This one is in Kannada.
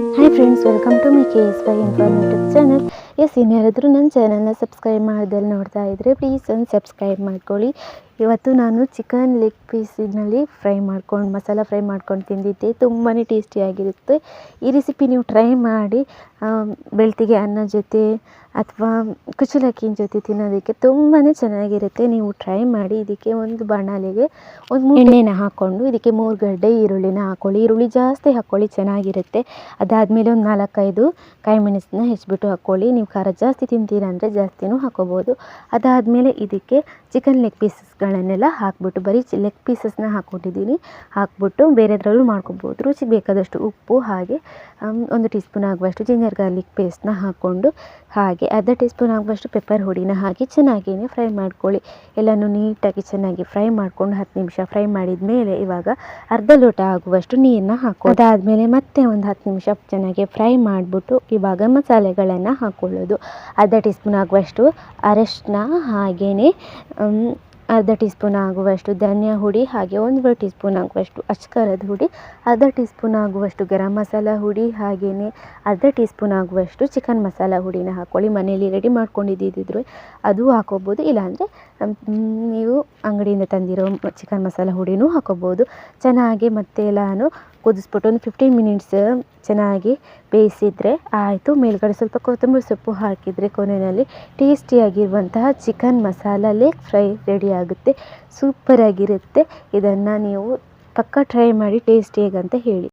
Huh? Friends welcome to my K S Y informative channel S ಇನ್ಯಾರಾದರೂ ನನ್ನ ಚಾನಲ್ನ ಸಬ್ಸ್ಕ್ರೈಬ್ ಮಾಡ್ದಲ್ಲಿ ನೋಡ್ತಾ ಇದ್ದರೆ ಪ್ಲೀಸ್ ಒಂದು ಸಬ್ಸ್ಕ್ರೈಬ್ ಮಾಡ್ಕೊಳ್ಳಿ. ಇವತ್ತು ನಾನು ಚಿಕನ್ ಲೆಗ್ ಪೀಸಿನಲ್ಲಿ ಫ್ರೈ ಮಾಡ್ಕೊಂಡು ಮಸಾಲ ಫ್ರೈ ಮಾಡ್ಕೊಂಡು ತಿಂದಿದ್ದೆ. ತುಂಬಾ ಟೇಸ್ಟಿಯಾಗಿರುತ್ತೆ ಈ ರೆಸಿಪಿ ನೀವು ಟ್ರೈ ಮಾಡಿ ಬೆಳ್ತಿಗೆ ಅನ್ನ ಜೊತೆ ಅಥವಾ ಕುಚಲಕ್ಕಿನ ಜೊತೆ ತಿನ್ನೋದಕ್ಕೆ ತುಂಬಾ ಚೆನ್ನಾಗಿರುತ್ತೆ. ನೀವು ಟ್ರೈ ಮಾಡಿ ಇದಕ್ಕೆ ಒಂದು ಬಾಣಲೆಗೆ ಒಂದು ಎಣ್ಣೆನ ಹಾಕ್ಕೊಂಡು ಇದಕ್ಕೆ ಮೂರು ಗಡ್ಡೆ ಈರುಳ್ಳಿನ ಹಾಕ್ಕೊಳ್ಳಿ ಈರುಳ್ಳಿ ಜಾಸ್ತಿ ಹಾಕ್ಕೊಳ್ಳಿ ಚೆನ್ನಾಗಿರುತ್ತೆ. ಅದಾದಮೇಲೆ ಒಂದು ನಾಲ್ಕೈದು ಕಾಯಿ ಮೆಣಸನ್ನ ಹೆಚ್ಚಿಬಿಟ್ಟು ಹಾಕ್ಕೊಳ್ಳಿ. ನೀವು ಖಾರ ಜಾಸ್ತಿ ತಿಂತೀರ ಅಂದರೆ ಜಾಸ್ತಿನೂ ಹಾಕೋಬೋದು ಅದಾದಮೇಲೆ ಇದಕ್ಕೆ ಚಿಕನ್ ಲೆಗ್ ಪೀಸಸ್ಗಳನ್ನೆಲ್ಲ ಹಾಕ್ಬಿಟ್ಟು, ಬರೀ ಲೆಗ್ ಪೀಸಸ್ನ ಹಾಕ್ಕೊಂಡಿದ್ದೀನಿ ಹಾಕ್ಬಿಟ್ಟು ಬೇರೆದ್ರಲ್ಲೂ ಮಾಡ್ಕೊಬೋದು. ರುಚಿಗೆ ಬೇಕಾದಷ್ಟು ಉಪ್ಪು, ಹಾಗೆ ಒಂದು ಟೀ ಸ್ಪೂನ್ ಆಗುವಷ್ಟು ಜಿಂಜರ್ ಗಾರ್ಲಿಕ್ ಪೇಸ್ಟ್ನ ಹಾಕ್ಕೊಂಡು, ಹಾಗೆ ಅರ್ಧ ಟೀ ಸ್ಪೂನ್ ಆಗುವಷ್ಟು ಪೆಪ್ಪರ್ ಹುಡಿನ ಹಾಕಿ ಚೆನ್ನಾಗಿಯೇ ಫ್ರೈ ಮಾಡ್ಕೊಳ್ಳಿ. ಎಲ್ಲನೂ ನೀಟಾಗಿ ಚೆನ್ನಾಗಿ ಫ್ರೈ ಮಾಡ್ಕೊಂಡು ಹತ್ತು ನಿಮಿಷ ಫ್ರೈ ಮಾಡಿದ ಮೇಲೆ ಇವಾಗ ಅರ್ಧ ಲೋಟ ಆಗುವಷ್ಟು ನೀರನ್ನ ಹಾಕೋ ಅದಾದಮೇಲೆ ಮತ್ತೆ ಒಂದು ಹತ್ತು ನಿಮಿಷ ಚೆನ್ನಾಗಿ ಫ್ರೈ ಮಾಡಿಬಿಟ್ಟು ಇವಾಗ ಮಸಾಲೆಗಳನ್ನು ಹಾಕ್ಕೊಳ್ಳೋದು ಅರ್ಧ ಟೀ ಸ್ಪೂನ್ ಆಗುವಷ್ಟು ಅರಶಿನ ಹಾಗೆಯೇ ಅರ್ಧ ಟೀ ಸ್ಪೂನ್ ಆಗುವಷ್ಟು ಧನಿಯಾ ಹುಡಿ ಹಾಗೆ ಒಂದು ಟೀ ಸ್ಪೂನ್ ಆಗುವಷ್ಟು ಅಚ್ಕರದ ಹುಡಿ, ಅರ್ಧ ಟೀ ಸ್ಪೂನ್ ಆಗುವಷ್ಟು ಗರಂ ಮಸಾಲ ಹುಡಿ ಹಾಗೆಯೇ ಅರ್ಧ ಟೀ ಸ್ಪೂನ್ ಆಗುವಷ್ಟು ಚಿಕನ್ ಮಸಾಲ ಹುಡಿನ ಹಾಕ್ಕೊಳ್ಳಿ ಮನೆಯಲ್ಲಿ ರೆಡಿ ಮಾಡ್ಕೊಂಡಿದ್ದಿದ್ರು ಅದು ಹಾಕೋಬೋದು. ಇಲ್ಲಾಂದರೆ ನೀವು ಅಂಗಡಿಯಿಂದ ತಂದಿರೋ ಚಿಕನ್ ಮಸಾಲ ಹುಡಿನೂ ಹಾಕೋಬೋದು. ಚೆನ್ನಾಗಿ ಮತ್ತೆ ಕುದಿಸ್ಬಿಟ್ಟು ಒಂದು ಫಿಫ್ಟೀನ್ ಮಿನಿಟ್ಸ್ ಚೆನ್ನಾಗಿ ಬೇಯಿಸಿದರೆ ಆಯಿತು. ಮೇಲುಗಡೆ ಸ್ವಲ್ಪ ಕೊತ್ತಂಬರಿ ಸೊಪ್ಪು ಹಾಕಿದರೆ ಕೊನೆಯಲ್ಲಿ ಟೇಸ್ಟಿಯಾಗಿರುವಂತಹ ಚಿಕನ್ ಮಸಾಲ ಲೇಕ್ ಫ್ರೈ ರೆಡಿ ಆಗುತ್ತೆ. ಸೂಪರಾಗಿರುತ್ತೆ ಇದನ್ನು ನೀವು ಪಕ್ಕ ಟ್ರೈ ಮಾಡಿ ಟೇಸ್ಟಿಯಾಗಿ ಹೇಗಂತ ಹೇಳಿ.